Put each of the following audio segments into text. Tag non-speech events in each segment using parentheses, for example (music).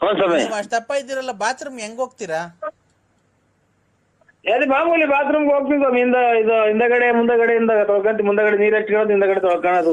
ಹ್ಞೂ ಸ್ವಾಮಿ. ನೀವು ಅಷ್ಟಪ್ಪ ಇದ್ದೀರಲ್ಲ ಬಾತ್ರೂಮ್ ಹೆಂಗ್ ಹೋಗ್ತೀರಾ? ಅದೇ ಮಾಮೂಲಿ ಬಾತ್ರೂಮ್ ಹೋಗ್ತೀವಿ ಸ್ವಾಮಿ. ಹಿಂದ ಇದು ಹಿಂದಗಡೆ ಮುಂದಗಡೆಯಿಂದ ತೊಳ್ಕೊಂತ ಮುಂದಗಡೆ ನೀರ್ ಹಚ್ಕೊಳ್ಳೋದು ಹಿಂದಗಡೆ ತೊಳ್ಕೊಳೋದು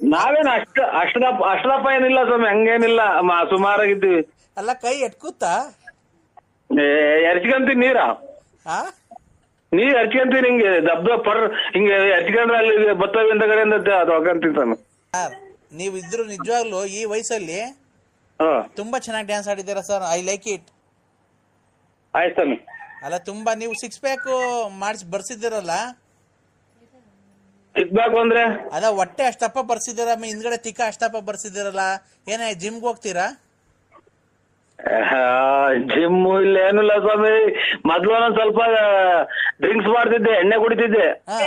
ನಾವೇನು ಅಷ್ಟ ಅಷ್ಟದಪ್ಪ ಅಷ್ಟದಪ್ಪ ಏನಿಲ್ಲ ಸ್ವಾಮಿ. ಹಂಗೇನಿಲ್ಲ. ಮ- ಸುಮಾರಾಗಿದ್ದೀವಿ. ಅಲ್ಲ ಕೈ ಎಟ್ಕೂತಾ ಎರ್ಚ್ಕೊಂತೀವಿ ನೀರ? ಆ? ನೀರ್ ಹರ್ಚ್ಕೊಂತೀವಿ ಹಿಂಗೆ ದಬ್ ದಬ್ ಪರ್ ಹಿಂಗೆ ಹರ್ಚ್ಕೊಂಡ್ರೆ ಅಲ್ಲಿ ಬತ್ತವೆ ಹಿಂದಗಡೆಯಿಂದ ತೊಳ್ಕೊಂತೀನಿ ಸ್ವಾಮಿ. ಸರ್ ನೀವು ಇದ್ರು ನಿಜವಾಗ್ಲೂ ಈ ವಯಸ್ಸಲ್ಲಿ ಹಾಂ ತುಂಬಾ ಚೆನ್ನಾಗಿ ಡ್ಯಾನ್ಸ್ ಆಡಿದ್ದೀರಾ ಸರ್ ಐ ಲೈಕ್ ಇಟ್ ಆಯ್ತು ಸ್ವಾಮಿ. ಅಲ್ಲ ತುಂಬಾ ನೀವು ಸಿಕ್ಸ್ ಪ್ಯಾಕ್ ಮಾಡಿಸಿ ಬರ್ಸಿದ್ದೀರಲ್ಲ? ಸಿಗ್ಬೇಕು ಅಂದ್ರೆ ಅದ ಹೊಟ್ಟೆ ಅಷ್ಟಪ್ಪ ಬರ್ಸಿದ್ದೀರ? ಆಮೇಲೆ ಹಿಂದ್ಗಡೆ ತಿಕ್ಕ ಅಷ್ಟಪ್ಪ ಬರ್ಸಿದ್ದೀರಲ್ಲ? ಏನೇ ಜಿಮ್ಗೆ ಹೋಗ್ತೀರಾ? ಜಿಮ್ ಇಲ್ಲ ಏನಿಲ್ಲ ಸ್ವಾಮಿ. ಮೊದ್ಲು ಒಂದ್ ಸ್ವಲ್ಪ ಡ್ರಿಂಕ್ಸ್ ಮಾಡ್ತಿದ್ದೆ ಎಣ್ಣೆ ಕುಡಿತಿದ್ದೆ. ಹಾ.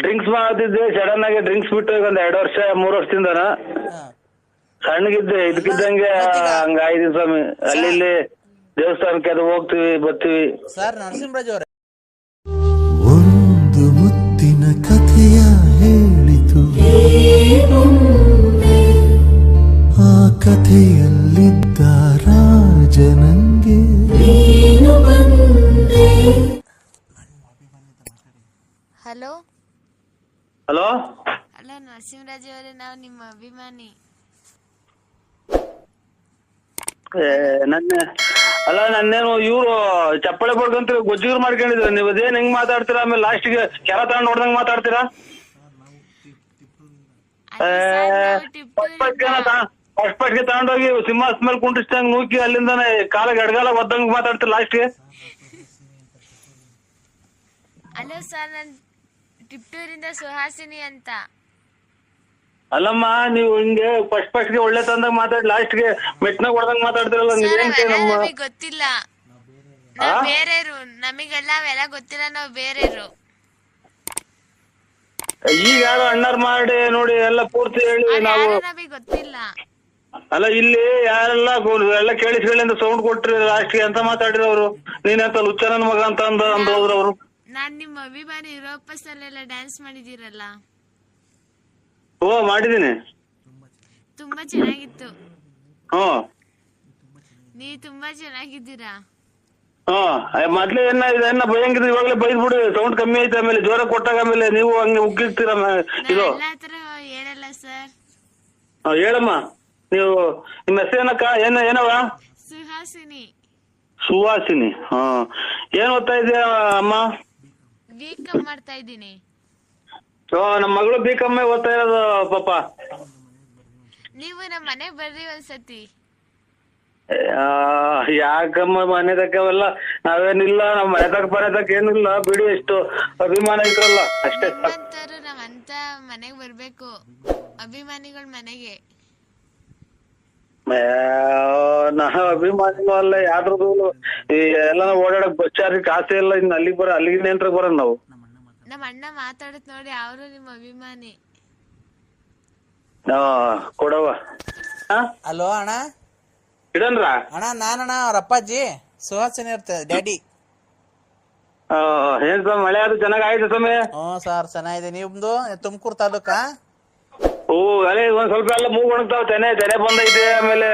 ಡ್ರಿಂಕ್ಸ್ ಮಾಡ್ತಿದ್ದೆ ಸಡನ್ ಆಗಿ ಡ್ರಿಂಕ್ಸ್ ಬಿಟ್ಟು ಈಗ ಒಂದ್ ಎರಡು ವರ್ಷ ಮೂರ್ ವರ್ಷದಿಂದನ. ಹಾ. ಸಣ್ಣಗಿದ್ದೆ ಇದಕ್ಕಿದ್ದಂಗೆ ಹಂಗಾಯ್ತು ಸ್ವಾಮಿ ಅಲ್ಲಿ ಇಲ್ಲಿ ದೇವಸ್ಥಾನಕ್ಕೆ ಅದು ಹೋಗ್ತೀವಿ ಬರ್ತೀವಿ. ಸರ್ ನರಸಿಂಹರಾಜ್ ಅವರೇ. ಒಂದು ಮುತ್ತಿನ ಕಥೆಯ ಹೇಳಿತು. ಆ ಕಥೆಯಲ್ಲಿದ್ದ ರಾಜನಂಗೆ. ಹಲೋ? ಹಲೋ? ಹಲೋ ನರಸಿಂಹರಾಜ್ ಅವರೇ ನಾವು ನಿಮ್ಮ ಅಭಿಮಾನಿ. ನನ್ನ ಅಲ್ಲ ನನ್ನೇನು ಇವ್ರು ಚಪ್ಪಳೆ ಬಡ್ಕಂತ ಗೊಜ್ಜಿಗರು ಮಾಡ್ಕೊಂಡಿದ್ರು. ನೀವು ಅದೇನ್ ಹೆಂಗ್ ಮಾತಾಡ್ತೀರಾ? ಆಮೇಲೆ ಲಾಸ್ಟ್ಗೆ ಕೆರ ತಗೊಂಡ್ ನೋಡ್ದಂಗ್ ಮಾತಾಡ್ತೀರಾ? ಫಸ್ಟ್ ತಗೊಂಡೋಗಿ ಸಿಂಹಾಸ್ ಮೇಲೆ ಕುಂಡಿಸ್ದಂಗ್ ನೂಕಿ ಅಲ್ಲಿಂದ ಕಾಲ ಎಡಗಾಲ ಒದ್ದಂಗ್ ಮಾತಾಡ್ತೀರ ಲಾಸ್ಟ್ಗೆ ಹಲೋ ಸರ್ ನಾನು ಟಿಪ್ಟೂರಿಂದ ಸುಹಾಸಿನಿ ಅಂತ. ಅಲ್ಲಮ್ಮ ನೀವು ಹಿಂಗೆ ಫಸ್ಟ್ ಫಸ್ಟ್ಗೆ ಒಳ್ಳೆ ತಂದಾಗ ಮಾತಾಡಿ ಲಾಸ್ಟ್ಗೆ ಮೆಟ್ನ ಹೊಡೆದಂಗ್ ಮಾತಾಡ್ತಿರಲ್ಲ ನೀವೇನ್ ನಮ್ಮ ನಮಗೆ ಗೊತ್ತಿಲ್ಲ. ನಾವ್ ಬೇರೆರು ನಮಗೆಲ್ಲ ಅವೆಲ್ಲ ಗೊತ್ತಿಲ್ಲ ನಾವು ಬೇರೆಯವರು. ಈಗ ಯಾರು ಅಣ್ಣಾರ್ ಮಾಡಿ ನೋಡಿ ಎಲ್ಲ ಪೂರ್ತಿ ಹೇಳಿ ನಾವು ನಮಗೆ ಗೊತ್ತಿಲ್ಲ. ಅಲ್ಲ ಇಲ್ಲಿ ಯಾರೆಲ್ಲ ಗೋ- ಎಲ್ಲ ಅಂತ ಸೌಂಡ್ ಕೊಟ್ರಿ ಲಾಸ್ಟ್ಗೆ ಅಂತ ಅವರು ನೀನಂತ ಲುಚ್ಚನನ್ ಮಗ ಅಂತ ಅಂದ ಹೋದ್ರು ಅವರು. ನಾನ್ ನಿಮ್ಮ ಅಭಿಮಾನಿ ಯುರೋಪಸ್ ಅಲ್ಲೆಲ್ಲ ಡ್ಯಾನ್ಸ್ ಮಾಡಿದಿರಲ್ಲ ಓ ಮಾಡಿದೀನಿ ತುಂಬಾ ಚೆನ್ನಾಗಿತ್ತು. ಹ್ಮ್ ನೀವು ತುಂಬಾ ಚೆನ್ನಾಗಿದ್ದೀರಾ? ಹ್ಮ್ ಮೊದ್ಲೇ ಏನ ಇದನ್ನ ಭಯಂಕರ ಇವಾಗಲೇ ಬೈದ್ಬಿಡಿ ಸೌಂಡ್ ಕಮ್ಮಿ ಐತೆ ಆಮೇಲೆ ಜ್ವರ ಕೊಟ್ಟಾಗ ಆಮೇಲೆ ನೀವು ಹಂಗೆ ಉಗ್ಗಿರ್ತೀರ ಇದು. ಎಲ್ಲಾ ತರ ಹೇಳಲ್ಲ ಸರ್. ಹಾ, ಹೇಳಮ್ಮ. ನೀವು ನಿಮ್ಮ ಹೆಸರು ಏನಕ್ಕ? ಏನ ಏನವ? ಸುಹಾಸಿನಿ. ಸುವಾಸಿನಿ ಹಾ. ಏನ್ ಓದ್ತಾ ಇದೆಯಾ ಅಮ್ಮ? ವೀಕ್ ಮಾಡ್ತಾ ಇದ್ದೀನಿ. ಓ ನಮ್ಮ ಮಗಳು ಬಿ ಕಮ್ಮಿ ಓದ್ತಾ ಇರೋದು ಪಾಪ. ನೀವು ನಮ್ಮ ಮನೆಗ್ ಬರ್ರಿ ಒಂದ್ಸತಿ. ಆ, ಯಾಕಮ್ಮ ಮನೆ ತಕ್ಕವೆಲ್ಲ ನಾವೇನಿಲ್ಲ ನಮ್ಮ ಮನೆ ತಕ್ಕ ಬರ ತಕ್ಕ ಏನಿಲ್ಲ ಬಿಡಿ ಎಷ್ಟು ಅಭಿಮಾನ ಇದ್ರಲ್ಲ ಅಷ್ಟೇ ಸಾಕು. ನಿಮ್ಮಂತರು ನಮ್ಮಂತ ಮನೆಗ್ ಬರ್ಬೇಕು. ಅಭಿಮಾನಿಗಳ ಮನೆಗೆ. ಏ, ನಾವು ಅಭಿಮಾನಿನೂ ಅಲ್ಲ ಈ ಎಲ್ಲ ಓಡಾಡಕ್ ಬಸ್ ಚಾರ್ಜ್ ಕಾಸೆ ಇಲ್ಲ ಇನ್ನು ಅಲ್ಲಿಗೆ ಬರ ಅಲ್ಲಿಗೆ ನೆಂಟ್ರಿಗೆ ಬರೋಣ ನಾವು. ನಮ್ಮ ಅಣ್ಣ ಮಾತಾಡತ್ ನೋಡಿ ಅವರು ನಿಮ್ಮ ಅಭಿಮಾನಿ. ಕೊಡವ ಹಾ? ಹಲೋ ಅಣ್ಣ. ಇಡನ್ರ ಅಣ್ಣ ನಾನಣ್ಣ ಅವ್ರ ಅಪ್ಪಾಜಿ. ಸುಹಾಸಿನಿ ಇರ್ತದೆ ಡ್ಯಾಡಿ. ಆ, ಏನ್ ಸ್ವಾಮಿ ಮಳೆ ಅದು ಚೆನ್ನಾಗ್ ಆಯ್ತು ಸ್ವಾಮಿ? ಹ್ಞೂ ಸರ್ ಚೆನ್ನಾಗಿದೆ. ನಿಮ್ದು? ತುಮಕೂರು ತಾಲೂಕಾ? ಓ ಅದೇ ಒಂದ್ ಸ್ವಲ್ಪ ಎಲ್ಲ ಮೂಗ್ ಒಣಗ್ತಾವ. ತೆನೆ ತೆನೆ ಬಂದೈತೆ. ಆಮೇಲೆ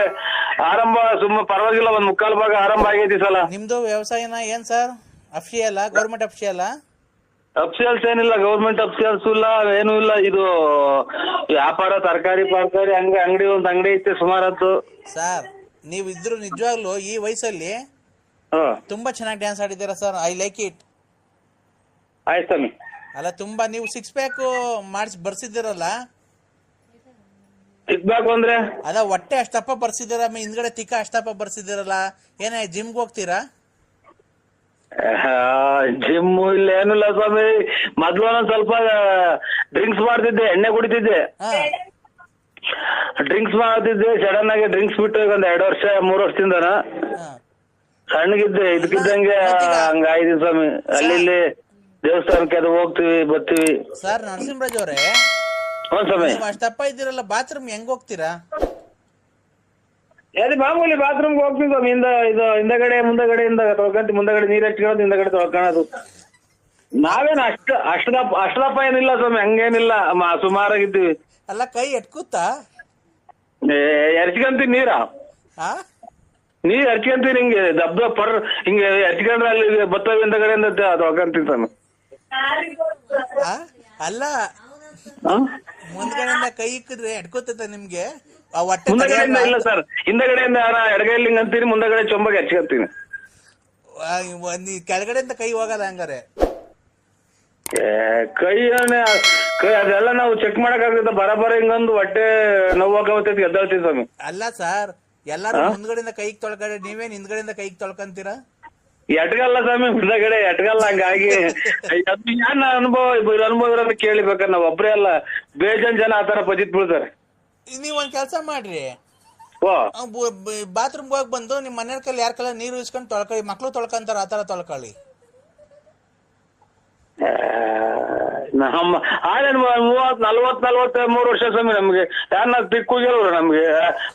ಆರಂಭ ಸುಮ್ಮ ಪರವಾಗಿಲ್ಲ ಒಂದ್ ಮುಕ್ಕಾಲ್ ಭಾಗ ಆರಂಭ ಆಗೈತಿ ಈ ಸಲ. ನಿಮ್ದು ವ್ಯವಸಾಯನ ಏನ್ ಸರ್? ಅಫ್ಷಿಯಲ್ಲ ಗೌರ್ಮೆಂಟ್ ಅಫ್ಷಿಯಲ್ಲ ಅಫ್ಸಿಯಲ್ಸ್ ಏನಿಲ್ಲ ಗೌರ್ಮೆಂಟ್ ಅಫ್ಸಿಯಲ್ಸ್ ಇಲ್ಲ ಏನೂ ಇಲ್ಲ. ಇದು ವ್ಯಾಪಾರ ತರಕಾರಿ ಪರ್ಕಾರಿ ಹಂಗ ಅಂಗಡಿ ಒಂದ್ ಅಂಗಡಿ ಐತೆ ಸುಮಾರತ್ತು ಸರ್ ನೀವು ಇದ್ರು ನಿಜವಾಗ್ಲೂ ಈ ವಯಸ್ಸಲ್ಲಿ ಹಾ. ತುಂಬಾ ಚೆನ್ನಾಗಿ ಡ್ಯಾನ್ಸ್ ಆಡಿದ್ದೀರಾ ಸರ್? ಐ ಲೈಕ್ ಇಟ್ ಆಯ್ತು ಸ್ವಾಮಿ. ಅಲ್ಲ ತುಂಬಾ ನೀವು ಸಿಕ್ಸ್ ಪ್ಯಾಕ್ ಮಾಡಿಸಿ ಬರ್ಸಿದ್ದೀರಲ್ಲ? ಸಿಗ್ಬೇಕು ಅಂದ್ರೆ? ಅದ ಹೊಟ್ಟೆ ಅಷ್ಟಪ್ಪ ಬರ್ಸಿದ್ದೀರ? ಆಮೇಲೆ ಹಿಂದ್ಗಡೆ ತಿಕ್ಕ ಅಷ್ಟಪ್ಪ ಬರ್ಸಿದ್ದೀರಲ್ಲ? ಏನೇ ಜಿಮ್ಗೆ ಹೋಗ್ತೀರಾ? ಜಿಮ್ ಇಲ್ಲ ಏನಿಲ್ಲ ಸ್ವಾಮಿ. ಮೊದ್ಲು ಒಂದೊಂದ್ ಸ್ವಲ್ಪ ಡ್ರಿಂಕ್ಸ್ ಮಾಡ್ತಿದ್ದೆ ಎಣ್ಣೆ ಕುಡಿತಿದ್ದೆ. ಡ್ರಿಂಕ್ಸ್ ಮಾಡ್ತಿದ್ದೆ ಸಡನ್ ಆಗಿ ಡ್ರಿಂಕ್ಸ್ ಬಿಟ್ಟು ಈಗ ಒಂದ್ ಎರಡು ವರ್ಷ ಮೂರ್ ವರ್ಷದಿಂದನ. ಸಣ್ಣಗಿದ್ದೆ ಇದಕ್ಕಿದ್ದಂಗೆ ಹಂಗಾಯ್ತು ಸ್ವಾಮಿ. ಅಲ್ಲಿ ಇಲ್ಲಿ ದೇವಸ್ಥಾನಕ್ಕೆ ಅದು ಹೋಗ್ತಿವಿ ಬರ್ತೀವಿ. ಸರ್ ನರಸಿಂಹರಾಜ್ ಅವರೇ. ಹ್ಞೂ ಸ್ವಾಮಿ. ಅಷ್ಟಪ್ಪ ಇದ್ದೀರಲ್ಲ ಬಾತ್ರೂಮ್ ಹೆಂಗ್ ಹೋಗ್ತೀರಾ? ಅದೇ ಮಾಮೂಲಿ ಬಾತ್ರೂಮ್ಗೆ ಹೋಗ್ತೀವಿ ಸ್ವಾಮಿ. ಹಿಂದ ಇದು ಹಿಂದಗಡೆ ಮುಂದಗಡೆ ಇಂದ ತೊಳ್ಕೊಂತ ಮುಂದಗಡೆ ನೀರ್ ಹಚ್ಕೊಳ್ಳೋದು ಹಿಂದಗಡೆ ತೊಳ್ಕೊಳೋದು ನಾವೇನು ಅಷ್ಟ ಅಷ್ಟದಪ್ಪ ಅಷ್ಟದಪ್ಪ ಏನಿಲ್ಲ ಸ್ವಾಮಿ. ಹಂಗೇನಿಲ್ಲ. ಮ- ಸುಮಾರಾಗಿದ್ದೀವಿ. ಅಲ್ಲ ಕೈ ಎಟ್ಕೂತಾ ಎರ್ಚ್ಕಂತೀನಿ ನೀರ? ಆ? ನೀರ್ ಎರ್ಚ್ಕಂತೀನಿ ಹಿಂಗೆ ದಬ್ ದಬ್ ಪರ್ ಹಿಂಗೆ ಎರ್ಚ್ಕೊಂಡ್ರೆ ಅಲ್ಲಿ ಬತ್ತ ಹಿಂದಗಡೆಯಿಂದ ತೊಳ್ಕೊಂತೀನಿ ಸ್ವಾಮಿ? ಅಲ್ಲ ಹಾ? ಮುಂದ್ಗಡೆಯಿಂದ ಕೈ ಇಕ್ಕಿದ್ರೆ ಎಡ್ಕೋತೈತೆ ನಿಮ್ಗೆ? ಹೊಟ್ಟೆ ಮುಂದಗಡೆಯಿಂದ ಇಲ್ಲ ಸರ್. ಹಿಂದಗಡೆಯಿಂದ ಎಡಗೈಲಿ ಹಿಂಗ್ ಅಂತೀನಿ ಮುಂದಗಡೆ ಚೊಂಬಗೆ ಒಂದ್ ಈ ಕೆಳಗಡೆಯಿಂದ ಕೈ ಹೋಗಲ್ಲ ಹಂಗಾರೆ. ಏ, ಕೈ ಏನೇ- ಕೈ ಅದೆಲ್ಲ ನಾವು ಚೆಕ್ ಮಾಡಕ್ ಆಗುತ್ತೆ ಬರಬರ ಹಿಂಗೊಂದು ಹೊಟ್ಟೆ ನೋವಾಗತ್ತೈತಿ ಎದ್ದಾಳ್ತೀವಿ ಸ್ವಾಮಿ. ಅಲ್ಲ ಸರ್ ಎಲ್ಲಾರು ಮುಂದ್ಗಡೆಯಿಂದ ಕೈಗೆ ತೊಳ್ಕೊಂಡ್ರೆ ನೀವೇನ್ ಹಿಂದ್ಗಡೆಯಿಂದ ಕೈಗೆ ತೊಳ್ಕೊಂತೀರಾ? ಎಟ್ಗಲ್ಲ ಸ್ವಾಮಿ ಮುಂದಗಡೆ ಎಟ್ಗಲ್ಲ ಹಂಗಾಗಿ. (laughs) ಅದು ಏನ್ ಅನುಭವ ಇವ್ರ ಅನುಭವ ಇರೋದು ಕೇಳಿಬೇಕ ನಾವ್ ಒಬ್ರೇ ಅಲ್ಲ. ಬೇಜನ್ ಜನ ಆತರ ಪಜಿತ್ ಬೀಳ್ತಾರೆ. ನೀವ್ ಒಂದ್ ಕೆಲಸ ಮಾಡ್ರಿ. ಓ ಬಾತ್ರೂಮ್ ಹೋಗಿ ಬಂದು ನಿಮ್ ಮನೆ ಕೈಲಿ ಯಾರ ಕಲ್ಲ ನೀರು ಇಸ್ಕೊಂಡು ತೊಳ್ಕೊಳ್ಳಿ ಮಕ್ಳು ತೊಳ್ಕೊಂತಾರ ಆತರ ತೊಳ್ಕೊಳ್ಳಿ. ನಮ್ಮ ಆರೇನ್ ಮೂವತ್ ನಲ್ವತ್ ನಲ್ವತ್ ಮೂರು ವರ್ಷ ಸ್ವಾಮಿ ನಮ್ಗೆ. ಯಾರನ್ನ ತಿಕ್ಕೋಗಿಲ್ವ ನಮ್ಗೆ?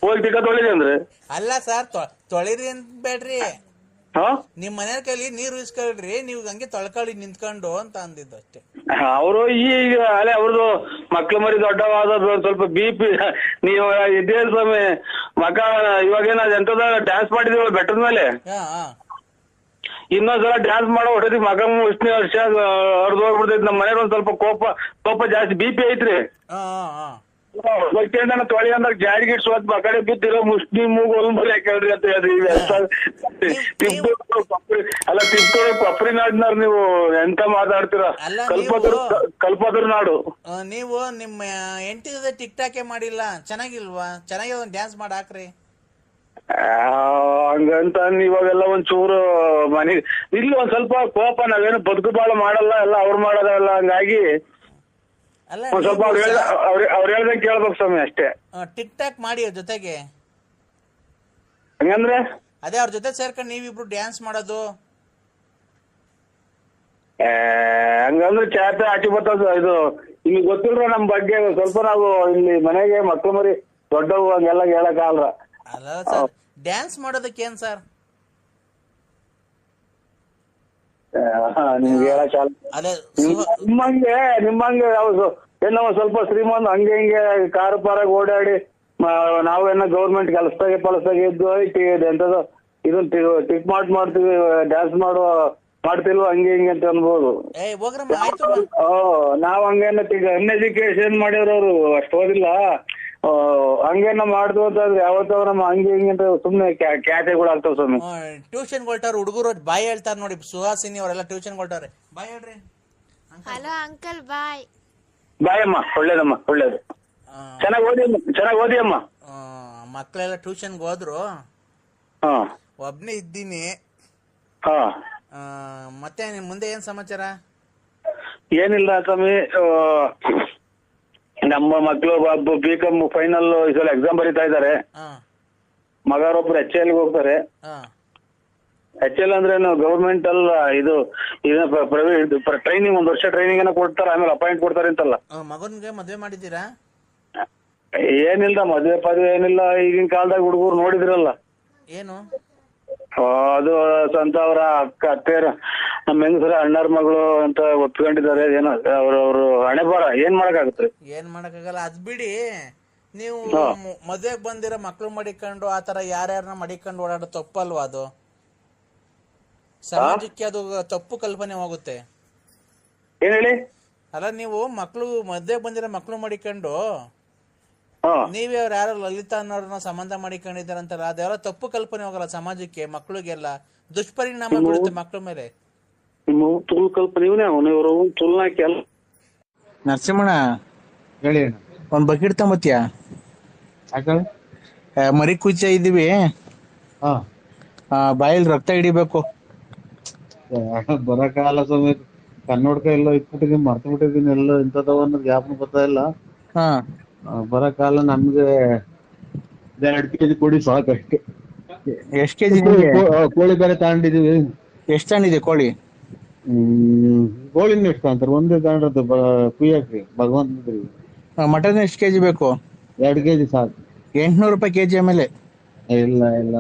ಹೋಗಿ ತಿಕ್ಕ ತೊಳಿದೆ ಅಂದ್ರೆ. ಅಲ್ಲ ಸರ್ ತೊಳಿರಿ ಅಂತ ಬೇಡ್ರಿ. ನಿಮ್ ಮನೆಯ ಕೈಲಿ ನೀರು ಇಸ್ಕೊಳ್ರಿ ನೀವು ಹಂಗೆ ತೊಳ್ಕೊಳ್ಳಿ ನಿಂತ್ಕೊಂಡು ಅಂತ ಅಂದಿದ್ದು ಅಷ್ಟೇ. ಅವರು ಈಗ ಅಲೆ ಅವ್ರದ್ದು ಮಕ್ಳು ಮರಿ ದೊಡ್ಡವಾದ ಸ್ವಲ್ಪ ಬಿ ಪಿ (laughs) ನೀವು ಇದೇ ಸ್ವಾಮಿ ಮಕ ಇವಾಗೇನ ಎಂತದ ಡ್ಯಾನ್ಸ್ ಮಾಡಿದೀವಿ ಬೆಟ್ಟದ ಮೇಲೆ? ಹಾ ಹಾ. ಇನ್ನೊಂದ್ಸಲ ಡ್ಯಾನ್ಸ್ ಮಾಡೋ ಹೊಡೆದಿ ಮಗ ಉಷ್ಣ ವರ್ಷ ಹೊಡೆದು ಹೋಗ್ಬಿಡ್ತೈತಿ ನಮ್ಮ ಮನೇಲಿ ಒಂದ್ ಸ್ವಲ್ಪ ಕೋಪ ಕೋಪ ಜಾಸ್ತಿ ಬಿ ಪಿ ಐತ್ರಿ. ಹಾ ಹಾ. ನಾನು ತೊಳಿ ಅಂದ್ರೆ ಜಾರಿ ಗಿಡ್ ಸ್ವತ್ ಮಕಡೆ ಬಿದ್ದಿರೋ ಮುಸ್ಲಿಮ್ ಒಲ್ಮರಿ ಹಾಕೇಳ್ರಿ ಅಂತ ಹೇಳ್ರಿ. ಇವೆಲ್ಲ ತಿಪ್ಟೂರು ಪಪ್ರಿ ಅಲ್ಲ ತಿಪ್ಪು ಪಪ್ರಿ ನಾಡಿನಾರ್ ನೀವು ಎಂತ ಮಾತಾಡ್ತೀರಾ? ಕಲ್ಪದ್ರು ಕಲ್ಪದ್ರು ನಾಡು. ನೀವು ನಿಮ್ಮ ಎಂಟಿ ಜೊತೆ ಟಿಕ್ ಟಾಕೆ ಮಾಡಿಲ್ಲ? ಚೆನ್ನಾಗಿಲ್ವಾ? ಚೆನ್ನಾಗಿ ಒಂದ್ ಡ್ಯಾನ್ಸ್ ಮಾಡಿ ಹಾಕ್ರಿ. ಆ, ಹಂಗಂತ ಇವಾಗೆಲ್ಲ ಒಂದ್ ಚೂರು ಮನೆ ಇಲ್ಲಿ ಒಂದ್ ಸ್ವಲ್ಪ ಕೋಪ ನಾವೇನು ಬದುಕು ಬಾಳ ಮಾಡಲ್ಲ ಎಲ್ಲ ಅವ್ರು ಮಾಡೋದಲ್ಲ. ಹಂಗಾಗಿ ಒಂದ್ ಸ್ವಲ್ಪ ಅವ್ರು ಹೇಳ್ದ ಅವ್ರ ಅವ್ರು ಹೇಳ್ದಂಗೆ ಕೇಳ್ಬೇಕು ಸ್ವಾಮಿ ಅಷ್ಟೇ. ಟಿಕ್ ಟಾಕ್ ಮಾಡಿ ಅವ್ರ ಜೊತೆಗೆ. ಹಂಗಂದ್ರೆ? ಅದೇ ಅವ್ರ ಜೊತೆ ಸೇರ್ಕೊಂಡು ನೀವಿಬ್ರು ಡ್ಯಾನ್ಸ್ ಮಾಡೋದು. ಆ, ಹಂಗಂದ್ರೆ ಚಾತ ಆಚೆ ಬರ್ತದ ಇದು ನಿಮ್ಗೆ ಗೊತ್ತಿಲ್ರ ನಮ್ ಬಗ್ಗೆ ಸ್ವಲ್ಪ ನಾವು ಇಲ್ಲಿ ಮನೆಗೆ ಮಕ್ಳು ಮರಿ ದೊಡ್ಡವು ಹಂಗೆಲ್ಲ ಹೇಳಕ್ ಆಗಲ್ಲ. ಅಲ್ಲ ಸರ್ ಡ್ಯಾನ್ಸ್ ಮಾಡೋದಕ್ಕೆ ಏನ್ ಸರ್? ನಿಮ್ಗೆ ಹೇಳಕ್ ಆಗಲ್ಲ. ಅದೇ ನಿಮ್- ನಿಮ್ಮಂಗೆ ನಿಮ್ಮಂಗೆ ನಾವು ಏನೋ ಒಂದ್ ಸ್ವಲ್ಪ ಶ್ರೀಮಂತ ಹಂಗೆ ಹಿಂಗೆ ಕಾರ್ ಪಾರಾಗ ಓಡಾಡಿ ನಾವೇನ ಗೌರ್ಮೆಂಟ್ ಕೆಲಸದಾಗೆ ಪಲಸದಾಗೆ ಇದ್ದು ಐತಿ ಇದನ್ ಇದನ್ನ ಟಿಕ್ ಮಾಡ್ ಮಾಡ್ತೀವಿ ಡ್ಯಾನ್ಸ್ ಮಾಡುವ ಮಾಡ್ತಿಲ್ವ ಹಂಗೆ ಹಿಂಗೆ ಅಂತ ಅನ್ಬೋದು. ಆಯ್ತು ಓ ನಾವ್ ಹಂಗೇನ ಅನ್ಎಜುಕೇಶನ್ ಮಾಡಿರೋರು ಅಷ್ಟು ಓದಿಲ್ಲ. ಹಂಗೇನ ಮಾಡ್ದು ಅಂತಂದ್ರೆ ಯಾವತ್ತೋ ನಮ್ಮ ಹಂಗೆ ಹಿಂಗೆ ಅಂತ ಸುಮ್ನೆ ಕ್ಯಾತೆ ಕೂಡ ಆಗ್ತಾವ ಸ್ವಾಮಿ. ಟ್ಯೂಷನ್ ಕೊಟ್ಟಾರ ಹುಡುಗರು ಬಾಯ್ ಹೇಳ್ತಾರ ನೋಡಿ ಸುಹಾಸಿನಿ ಅವರೆಲ್ಲ ಟ್ಯೂಷನ್ ಕೊಟ್ಟವ್ರೆ ಬಾಯ್ ಹೇಳ್ರಿ. ಹಲೋ ಅಂಕಲ್ ಬಾಯ್ ಬಾಯಮ್ಮ ಒಳ್ಳೇದಮ್ಮ ಒಳ್ಳೇದು. ಚೆನ್ನಾಗಿ ಓದಿ ಅಮ್ಮ ಚೆನ್ನಾಗ್ ಓದಿ ಅಮ್ಮ ಮಕ್ಕಳೆಲ್ಲ ಟ್ಯೂಷನ್ ಟ್ಯೂಷನ್ಗೆ ಹೋದ್ರು? ಹಾ. ಒಬ್ನೇ ಇದ್ದೀನಿ. ಹಾ. ಆ, ಮತ್ತೆ ನಿಮ್ ಮುಂದೆ ಏನ್ ಸಮಾಚಾರ? ಏನಿಲ್ಲ ಸ್ವಾಮಿ ಆ, ನಮ್ಮ ಮಕ್ಕಳು ಒಬ್ಬ ಬಿ ಕಾಮ್ ಫೈನಲ್ ಎಕ್ಸಾಮ್ ಬರೀತಾ ಇದ್ದಾರೆ. ಹಾ. ಮಗರೊಬ್ರು ಎಚ್ ಎಲ್ ಹೋಗ್ತಾರೆ. ಹಾ. ಎಚ್ ಎಲ್ ಅಂದ್ರೆ ಗವರ್ಮೆಂಟ್ ಅಲ್ಲ ಇದು ಟ್ರೈನಿಂಗ್ ಒಂದ್ ವರ್ಷ ಟ್ರೈನಿಂಗ್ ಏನೋ ಕೊಡ್ತಾರೆ ಆಮೇಲೆ ಅಪಾಯಿಂಟ್ ಕೊಡ್ತಾರೆ ಅಂತಲ್ಲ. ಮಗನ್ಗೆ ಮದ್ವೆ ಮಾಡಿದ್ದೀರಾ? ಏನಿಲ್ಲ ಮದ್ವೆ ಪದ್ವೆ ಏನಿಲ್ಲ ಈಗಿನ ಕಾಲದಾಗ ಹುಡುಗರು ನೋಡಿದ್ರಲ್ಲ. ಏನು? ಅದು ಸ್ವಂತ ಅವರ ಅಕ್ಕ ಅತ್ತೆಯರ ನಮ್ಮ ಹೆಂಗಸರ ಅಣ್ಣರ ಮಗಳು ಅಂತ ಒಪ್ಕೊಂಡಿದ್ದಾರೆ ಏನೋ ಅವ್ರ ಅವ್ರು ಹಣೆ ಬರ ಏನ್ ಮಾಡಕ್ಕಾಗುತ್ತೆ? ಏನ್ ಮಾಡಕ್ಕಾಗಲ್ಲ ಅದ್ ಬಿಡಿ. ನೀವು ಮದ್ವೆಗ್ ಬಂದಿರೋ ಮಕ್ಳು ಮಡಿಕೊಂಡು ಆತರ ಯಾರ್ಯಾರನ್ನ ಮಡಿಕೊಂಡು ಓಡಾಡೋ ತಪ್ಪಲ್ವಾ ಅದು? ಸಮಾಜಕ್ಕೆ ಅದು ತಪ್ಪು ಕಲ್ಪನೆ ಹೋಗುತ್ತೆ. ಏನ್ ಹೇಳಿ? ಅಲ್ಲ ನೀವು ಮಕ್ಕಳು ಮದ್ವೆಗ್ ಬಂದಿರೋ ಮಕ್ಕಳು ಮಾಡಿಕೊಂಡು ನೀವೇ ಅವ್ರು ಯಾರು ಲಲಿತಾ ಅನ್ನೋರನ್ನ ಸಂಬಂಧ ಮಾಡಿಕೊಂಡಿದ್ದಾರಂತಲ್ಲ ಅದೆಲ್ಲ ತಪ್ಪು ಕಲ್ಪನೆ ಹೋಗಲ್ಲ ಸಮಾಜಕ್ಕೆ ಮಕ್ಕಳಿಗೆಲ್ಲ ದುಷ್ಪರಿಣಾಮ ಬೀಳುತ್ತೆ ಮಕ್ಕಳ ಮೇಲೆ. ನರಸಿಂಹಣ್ಣ ಹೇಳಿ. ಅಣ್ಣ ಒಂದ್ ಬಕೆಟ್ ತಗೊಂಬತ್ತೀಯ? ಮರಿ ಕುಚ್ಚ ಇದೀವಿ ಹಾ. ಬಾಯಲ್ಲಿ ರಕ್ತ ಹಿಡಿಬೇಕು. (laughs) ಬರಕಾಲ ಸಮೇತ ಕನ್ನಡಕ ಎಲ್ಲ ಇಟ್ಬಿಟ್ಟಿದೀನಿ ಮರ್ತು ಬಿಟ್ಟಿದೀನಿ ಎಲ್ಲ ಇಂಥದವ ಅನ್ನೋದು ಜ್ಞಾಪನ ಬರ್ತಾ ಇಲ್ಲ. ಬರಕಾಲ ನಮ್ಗೆ ಎರಡ್ ಕೆಜಿ ಕೊಡಿ ಸಾಕು ಅಷ್ಟೇ. ಎಷ್ಟ್ ಕೆಜಿ ಕೋಳಿ ಬೇರೆ ತಗೊಂಡಿದೀವಿ. ಎಷ್ಟ್ ಇದೆ ಕೋಳಿ? ಹ್ಮ್ ಕೋಳಿ ಎಷ್ಟು ಅಂತಾರೆ ಒಂದೇ ತಗೊಂಡದ್ದು ಕುಯ್ಯಕ್ರಿ ಭಗವಂತದ್ರಿ ಮಟನ್ ಎಷ್ಟ್ ಕೆಜಿ ಬೇಕು? ಎರಡ್ ಕೆಜಿ ಸಾಕು. ಎಂಟ್ನೂರು ರೂಪಾಯಿ ಕೆಜಿ ಆಮೇಲೆ. ಇಲ್ಲ ಇಲ್ಲ?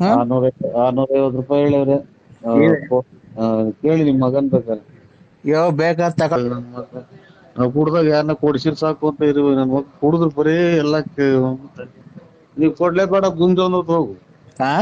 ಆರ್ನೂರ ಆರ್ನೂರ ಐವತ್ತು ರೂಪಾಯಿ ಹೇಳವ್ರೆ. ಆ, ಕೇಳಿ. ನಿಮ್ ಮಗನ್ ಬೇಕಾರೆ ಯಾವ ಬೇಕಾದ ತಗೊಳ್ಳಿ ನನ್ ಮಗ ನಾವ್ ಕುಡ್ದಾಗ ಯಾರನ್ನ ಕೊಡ್ಸಿರ್ ಸಾಕು ಅಂತ ಇರುವೆ ನನ್ ಮಗ ಕುಡಿದ್ರು ಬರೀ ಎಲ್ಲ ನೀವ್ ಕೊಡ್ಲೇಬೇಡ ಗುಂಜ ಹೋಗು. ಹಾ